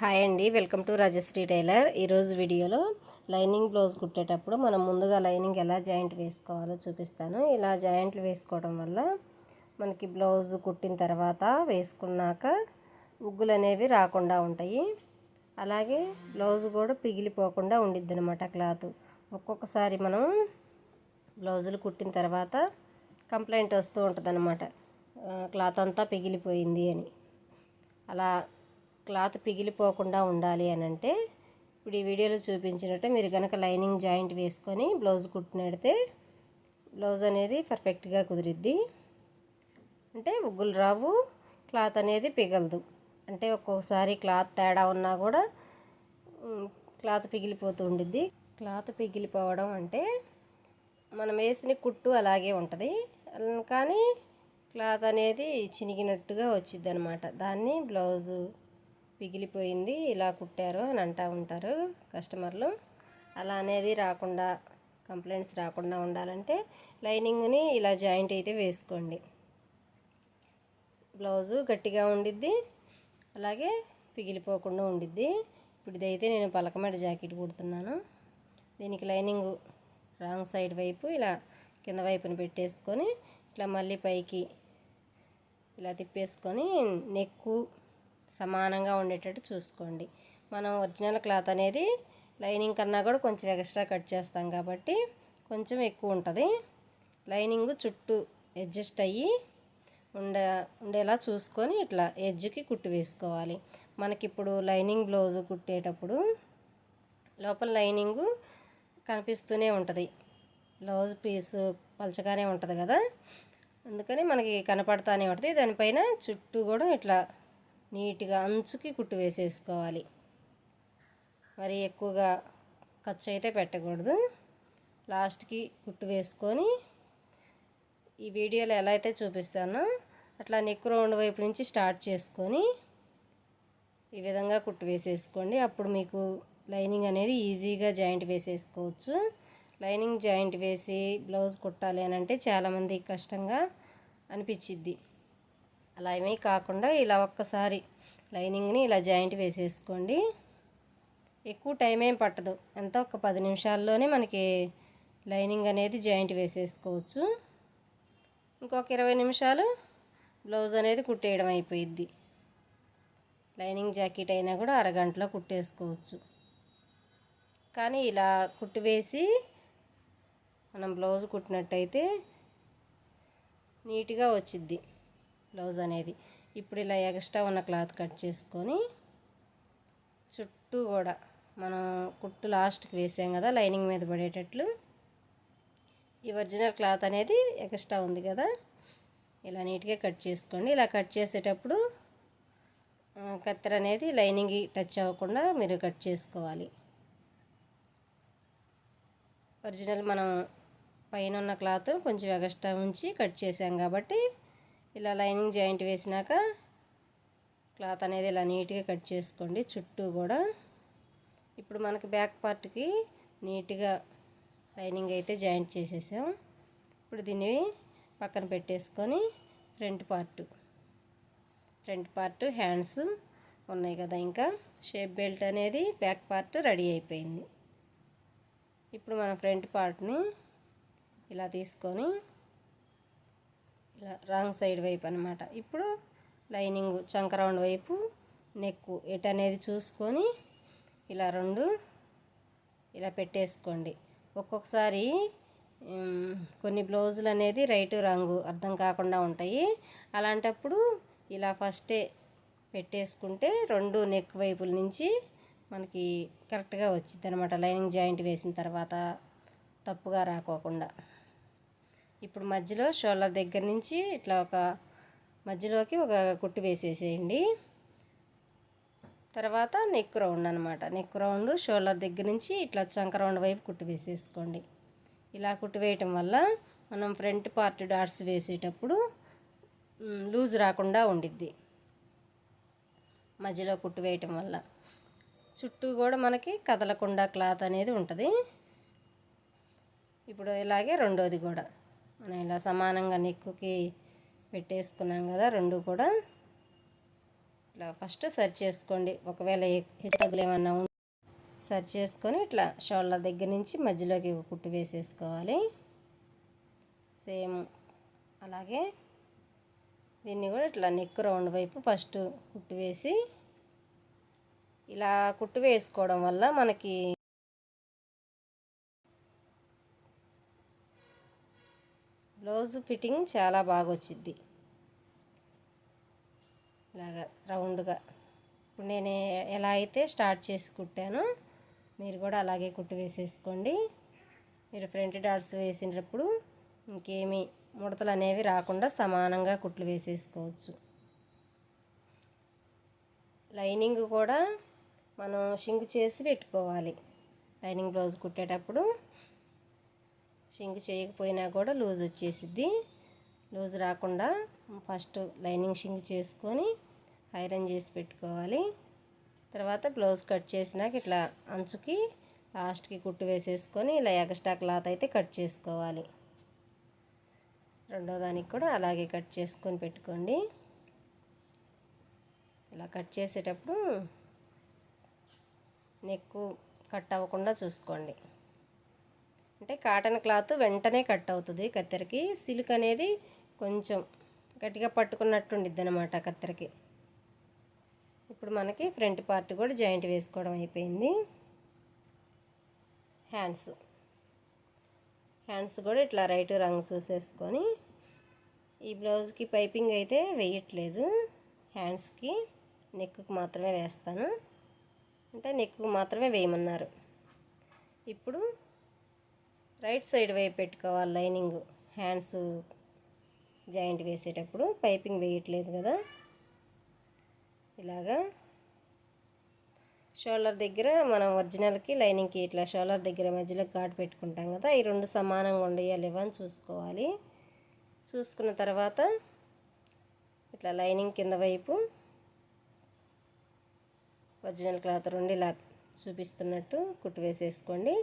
Hi అండి welcome to Rajshri tailor. ఈరోజు వీడియోలో లైనింగ్ బ్లౌజ్ కుట్టేటప్పుడు మనం ముందుగా లైనింగ్ ఎలా జాయింట్ వేసుకోవాలో చూపిస్తాను. ఇలా జాయింట్లు వేసుకోవడం వల్ల మనకి బ్లౌజ్ కుట్టిన తర్వాత వేసుకున్నాక ఉగ్గులు అనేవి రాకుండా ఉంటాయి. అలాగే బ్లౌజ్ కూడా పిగిలిపోకుండా ఉండిద్ది అనమాట క్లాత్. ఒక్కొక్కసారి మనం బ్లౌజులు కుట్టిన తర్వాత కంప్లైంట్ వస్తూ ఉంటుంది క్లాత్ అంతా పిగిలిపోయింది అని. అలా క్లాత్ పిగిలిపోకుండా ఉండాలి అని అంటే ఇప్పుడు ఈ వీడియోలో చూపించినట్టు మీరు కనుక లైనింగ్ జాయింట్ వేసుకొని బ్లౌజ్ కుట్టినడితే బ్లౌజ్ అనేది పర్ఫెక్ట్గా కుదిరిద్ది. అంటే ఉగ్గులు రావు క్లాత్ అనేది పిగలదు. అంటే ఒక్కొక్కసారి క్లాత్ తేడా ఉన్నా కూడా క్లాత్ పిగిలిపోతూ ఉండిద్ది. క్లాత్ పిగిలిపోవడం అంటే మనం వేసిన కుట్టు అలాగే ఉంటుంది. కానీ క్లాత్ అనేది చినిగినట్టుగా వచ్చింది అనమాట దాన్ని బ్లౌజు పిగిలిపోయింది. ఇలా కుట్టారు అని అంటూ ఉంటారు కస్టమర్లు. అలా అనేది రాకుండా కంప్లైంట్స్ రాకుండా ఉండాలంటే లైనింగ్ని ఇలా జాయింట్ అయితే వేసుకోండి. బ్లౌజు గట్టిగా ఉండిద్ది అలాగే పిగిలిపోకుండా ఉండిద్ది. ఇప్పుడు ఇదైతే నేను పలకమెడ జాకెట్ కుడుతున్నాను. దీనికి లైనింగ్ రాంగ్ సైడ్ వైపు ఇలా కింద వైపున పెట్టేసుకొని ఇట్లా మళ్ళీ పైకి ఇలా తిప్పేసుకొని నెక్కు సమానంగా ఉండేటట్టు చూసుకోండి. మనం ఒరిజినల్ క్లాత్ అనేది లైనింగ్ కన్నా కూడా కొంచెం ఎక్స్ట్రా కట్ చేస్తాం కాబట్టి కొంచెం ఎక్కువ ఉంటుంది. లైనింగ్ చుట్టూ అడ్జస్ట్ అయ్యి ఉండే ఉండేలా చూసుకొని ఇట్లా ఎడ్జ్కి కుట్టు వేసుకోవాలి. మనకిప్పుడు లైనింగ్ బ్లౌజ్ కుట్టేటప్పుడు లోపల లైనింగు కనిపిస్తూనే ఉంటుంది. బ్లౌజ్ పీసు పలచగానే ఉంటుంది కదా? అందుకని మనకి కనపడతానే ఉంటుంది. దానిపైన చుట్టూ కూడా ఇట్లా నీట్గా అంచుకి కుట్టు వేసేసుకోవాలి. మరి ఎక్కువగా ఖర్చు అయితే పెట్టకూడదు. లాస్ట్కి కుట్టు వేసుకొని ఈ వీడియోలో ఎలా అయితే చూపిస్తానో అట్లా నెక్ రౌండ్ వైపు నుంచి స్టార్ట్ చేసుకొని ఈ విధంగా కుట్టు వేసేసుకోండి. అప్పుడు మీకు లైనింగ్ అనేది ఈజీగా జాయింట్ వేసేసుకోవచ్చు. లైనింగ్ జాయింట్ వేసి బ్లౌజ్ కుట్టాలి అని అంటే చాలామంది కష్టంగా అనిపించిద్ది. అలా ఏమీ కాకుండా ఇలా ఒక్కసారి లైనింగ్ని ఇలా జాయింట్ వేసేసుకోండి. ఎక్కువ టైం ఏం పట్టదు. ఎంత ఒక పది నిమిషాల్లోనే మనకి లైనింగ్ అనేది జాయింట్ వేసేసుకోవచ్చు. ఇంకొక ఇరవై నిమిషాలు బ్లౌజ్ అనేది కుట్టేయడం అయిపోయిద్ది. లైనింగ్ జాకెట్ అయినా కూడా అరగంటలో కుట్టేసుకోవచ్చు. కానీ ఇలా కుట్టు వేసి మనం బ్లౌజ్ కుట్టినట్టయితే నీట్గా వచ్చిద్ది బ్లౌజ్ అనేది. ఇప్పుడు ఇలా ఎక్స్ట్రా ఉన్న క్లాత్ కట్ చేసుకొని చుట్టూ కూడా మనం కుట్టు లాస్ట్కి వేసాం కదా లైనింగ్ మీద పడేటట్లు. ఈ ఒరిజినల్ క్లాత్ అనేది ఎక్స్ట్రా ఉంది కదా ఇలా నీట్గా కట్ చేసుకోండి. ఇలా కట్ చేసేటప్పుడు కత్తెర అనేది లైనింగ్ టచ్ అవ్వకుండా మీరు కట్ చేసుకోవాలి. ఒరిజినల్ మనం పైన ఉన్న క్లాత్ కొంచెం ఎక్స్ట్రా ఉంచి కట్ చేసాం కాబట్టి ఇలా లైనింగ్ జాయింట్ వేసినాక క్లాత్ అనేది ఇలా నీట్గా కట్ చేసుకోండి చుట్టూ కూడా. ఇప్పుడు మనకి బ్యాక్ పార్ట్కి నీట్గా లైనింగ్ అయితే జాయింట్ చేసేసాం. ఇప్పుడు దీన్ని పక్కన పెట్టేసుకొని front part front part hands ఉన్నాయి కదా ఇంకా. షేప్ బెల్ట్ అనేది బ్యాక్ పార్ట్ రెడీ అయిపోయింది. ఇప్పుడు మన ఫ్రంట్ పార్ట్ని ఇలా తీసుకొని ఇలా రాంగ్ సైడ్ వైపు అనమాట ఇప్పుడు లైనింగ్ చంక రౌండ్ వైపు నెక్కు ఎటు అనేది చూసుకొని ఇలా రెండు ఇలా పెట్టేసుకోండి. ఒక్కొక్కసారి కొన్ని బ్లౌజులు అనేది రైటు రంగు అర్థం కాకుండా ఉంటాయి. అలాంటప్పుడు ఇలా ఫస్టే పెట్టేసుకుంటే రెండు నెక్ వైపుల నుంచి మనకి కరెక్ట్గా వచ్చింది అనమాట లైనింగ్ జాయింట్ వేసిన తర్వాత తప్పుగా రాకోకుండా. ఇప్పుడు మధ్యలో షోల్డర్ దగ్గర నుంచి ఇట్లా ఒక మధ్యలోకి ఒక కుట్టు వేసేసేయండి. తర్వాత నెక్ రౌండ్ అనమాట నెక్ రౌండ్ షోల్డర్ దగ్గర నుంచి ఇట్లా చంక రౌండ్ వైపు కుట్టు వేసేసుకోండి. ఇలా కుట్టు వేయటం వల్ల మనం ఫ్రంట్ పార్ట్ డాట్స్ వేసేటప్పుడు లూజ్ రాకుండా ఉండిద్ది మధ్యలో కుట్టు వేయటం వల్ల. చుట్టూ కూడా మనకి కదలకుండా క్లాత్ అనేది ఉంటుంది. ఇప్పుడు ఇలాగే రెండోది కూడా. మనం ఇలా సమానంగా నెక్కుకి పెట్టేసుకున్నాం కదా రెండు కూడా. ఇట్లా ఫస్ట్ సర్చ్ చేసుకోండి. ఒకవేళ హెచ్చుతగ్గులు ఏమన్నా ఉంటే సర్చ్ చేసుకొని ఇట్లా షోల్డర్ దగ్గర నుంచి మధ్యలోకి కుట్టు వేసేసుకోవాలి. సేమ్ అలాగే దీన్ని కూడా ఇట్లా నెక్ రౌండ్ వైపు ఫస్ట్ కుట్టు వేసి ఇలా కుట్టు వేసుకోవడం వల్ల మనకి బ్లౌజ్ ఫిట్టింగ్ చాలా బాగా వచ్చింది ఇలాగా రౌండ్గా. ఇప్పుడు నేను ఎలా అయితే స్టార్ట్ చేసి కుట్టానో మీరు కూడా అలాగే కుట్టు వేసేసుకోండి. మీరు ఫ్రంట్ డాట్స్ వేసినప్పుడు ఇంకేమి ముడతలు అనేవి రాకుండా సమానంగా కుట్లు వేసేసుకోవచ్చు. లైనింగ్ కూడా మనం షింక్ చేసి పెట్టుకోవాలి. లైనింగ్ బ్లౌజ్ కుట్టేటప్పుడు షింక్ చేయకపోయినా కూడా లూజ్ వచ్చేసిద్ది. లూజ్ రాకుండా ఫస్ట్ లైనింగ్ షింక్ చేసుకొని ఐరన్ చేసి పెట్టుకోవాలి. తర్వాత బ్లౌజ్ కట్ చేసినాక ఇట్లా అంచుకి లాస్ట్కి కుట్టు వేసేసుకొని ఇలా ఎగస్ట్రా క్లాత్ అయితే కట్ చేసుకోవాలి. రెండో దానికి కూడా అలాగే కట్ చేసుకొని పెట్టుకోండి. ఇలా కట్ చేసేటప్పుడు నెక్కు కట్ అవ్వకుండా చూసుకోండి. అంటే కాటన్ క్లాత్ వెంటనే కట్ అవుతుంది కత్తెరకి. సిల్క్ అనేది కొంచెం గట్టిగా పట్టుకున్నట్టు ఉండిద్ది అనమాట కత్తెరకి. ఇప్పుడు మనకి ఫ్రంట్ పార్ట్ కూడా జాయింట్ వేసుకోవడం అయిపోయింది. హ్యాండ్స్. హ్యాండ్స్ కూడా ఇట్లా రైట్ రంగు చూసేసుకొని ఈ బ్లౌజ్కి పైపింగ్ అయితే వేయట్లేదు. హ్యాండ్స్కి నెక్కు మాత్రమే వేస్తాను. అంటే నెక్కు మాత్రమే వేయమన్నారు. ఇప్పుడు రైట్ సైడ్ వైపు పెట్టుకోవాలి లైనింగ్ హ్యాండ్స్ జాయింట్ వేసేటప్పుడు పైపింగ్ వేయట్లేదు కదా. ఇలాగా షోల్డర్ దగ్గర మనం ఒరిజినల్కి లైనింగ్కి ఇట్లా షోల్డర్ దగ్గర మధ్యలో ఘాట్ పెట్టుకుంటాం కదా ఈ రెండు సమానంగా ఉండేయాలి లేవని చూసుకోవాలి. చూసుకున్న తర్వాత ఇట్లా లైనింగ్ కింద వైపు ఒరిజినల్ క్లాత్ రెండు ఇలా చూపిస్తున్నట్టు కుట్టు వేసేసుకోండి.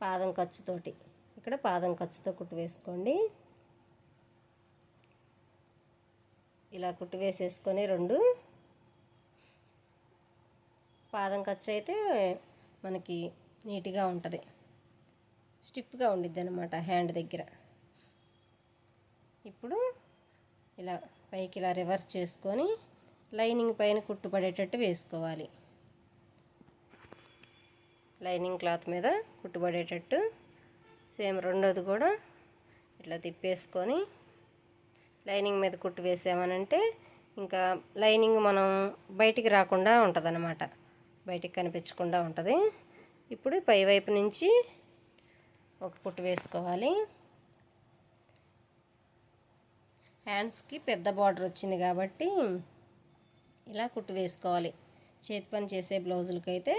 పాదం ఖర్చుతోటి. ఇక్కడ పాదం ఖర్చుతో కుట్టు వేసుకోండి. ఇలా కుట్టు వేసేసుకొని రెండు. పాదం ఖర్చు అయితే మనకి నీట్గా ఉంటుంది. స్టిఫ్గా ఉండిద్ది అనమాట హ్యాండ్ దగ్గర. ఇప్పుడు ఇలా పైకి ఇలా రివర్స్ చేసుకొని లైనింగ్ పైన కుట్టుపడేటట్టు వేసుకోవాలి. లైనింగ్ క్లాత్ మీద కుట్టుబడేటట్టు సేమ్ రెండోది కూడా ఇట్లా తిప్పేసుకొని లైనింగ్ మీద కుట్టు వేసామనంటే ఇంకా లైనింగ్ మనం బయటికి రాకుండా ఉంటుందన్నమాట. బయటికి కనిపించకుండా ఉంటుంది. ఇప్పుడు పై వైపు నుంచి ఒక కుట్టు వేసుకోవాలి. హ్యాండ్స్కి పెద్ద బార్డర్ వచ్చింది కాబట్టి ఇలా కుట్టు వేసుకోవాలి. చేతి పని చేసే బ్లౌజులకైతే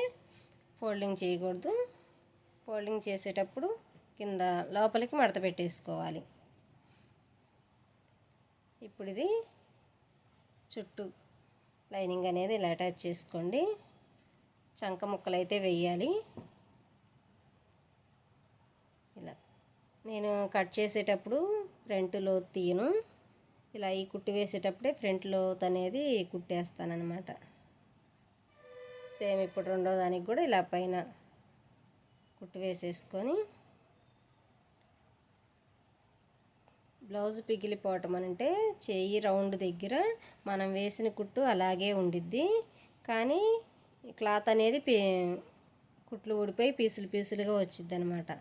ఫోల్డింగ్ చేయకూడదు. ఫోల్డింగ్ చేసేటప్పుడు కింద లోపలికి మడత పెట్టేసుకోవాలి. ఇప్పుడు ఇది చుట్టూ లైనింగ్ అనేది ఇలా అటాచ్ చేసుకోండి. చంక ముక్కలు అయితే వేయాలి. ఇలా. నేను కట్ చేసేటప్పుడు ఫ్రంట్ లోత్ తీయను. ఇలా ఈ కుట్టి వేసేటప్పుడే ఫ్రంట్ లోత్ అనేది కుట్టేస్తానన్నమాట. సేమ్ ఇప్పుడు రెండో దానికి కూడా ఇలా పైన కుట్టు వేసేసుకొని బ్లౌజ్ పిగిలిపోవటం అంటే చెయ్యి రౌండ్ దగ్గర మనం వేసిన కుట్టు అలాగే ఉండిద్ది. కానీ క్లాత్ అనేది పీ కుట్లు ఊడిపోయి పీసులు పీసులుగా వచ్చిద్ది అనమాట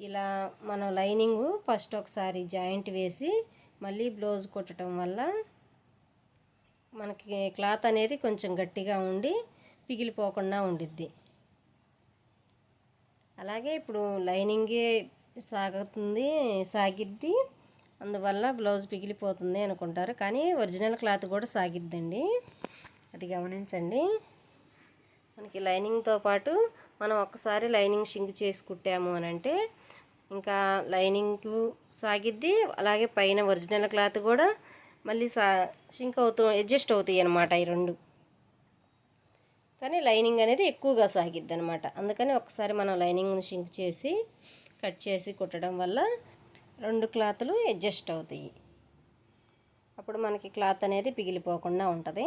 ఇలా మనం లైనింగ్ ఫస్ట్ ఒకసారి జాయింట్ వేసి మళ్ళీ బ్లౌజ్ కుట్టడం వల్ల మనకి క్లాత్ అనేది కొంచెం గట్టిగా ఉండి పిగిలిపోకుండా ఉండిద్ది. అలాగే ఇప్పుడు లైనింగే సాగుతుంది సాగిద్ది. అందువల్ల బ్లౌజ్ పిగిలిపోతుంది అనుకుంటారు. కానీ ఒరిజినల్ క్లాత్ కూడా సాగిద్దండి. అది గమనించండి. మనకి లైనింగ్తో పాటు మనం ఒక్కసారి లైనింగ్ షింక్ చేసి కుట్టాము అని అంటే ఇంకా లైనింగ్ సాగిద్ది. అలాగే పైన ఒరిజినల్ క్లాత్ కూడా మళ్ళీ సా షింక్ అవుతూ అడ్జస్ట్ అవుతాయి అనమాట ఈ రెండు. కానీ లైనింగ్ అనేది ఎక్కువగా సాగిద్ది అనమాట అందుకని ఒకసారి మనం లైనింగ్ని షింక్ చేసి కట్ చేసి కుట్టడం వల్ల రెండు క్లాతులు అడ్జస్ట్ అవుతాయి. అప్పుడు మనకి క్లాత్ అనేది పిగిలిపోకుండా ఉంటుంది.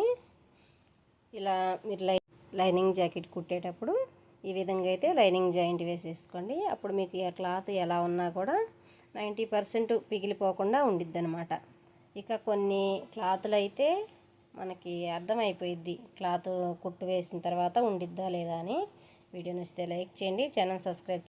ఇలా మీరు లై లైనింగ్ జాకెట్ కుట్టేటప్పుడు ఈ విధంగా అయితే లైనింగ్ జాయింట్ వేసేసుకోండి. అప్పుడు మీకు ఈ క్లాత్ ఎలా ఉన్నా కూడా నైంటీ పర్సెంట్ పిగిలిపోకుండా ఉండిద్ది అనమాట ఇక కొన్ని క్లాతులు అయితే మనకి అర్థమైపోయిద్ది. క్లాత్ కుట్టు వేసిన తర్వాత ఉండిద్దా లేదా అని. వీడియో నచ్చితే లైక్ చేయండి. Channel subscribe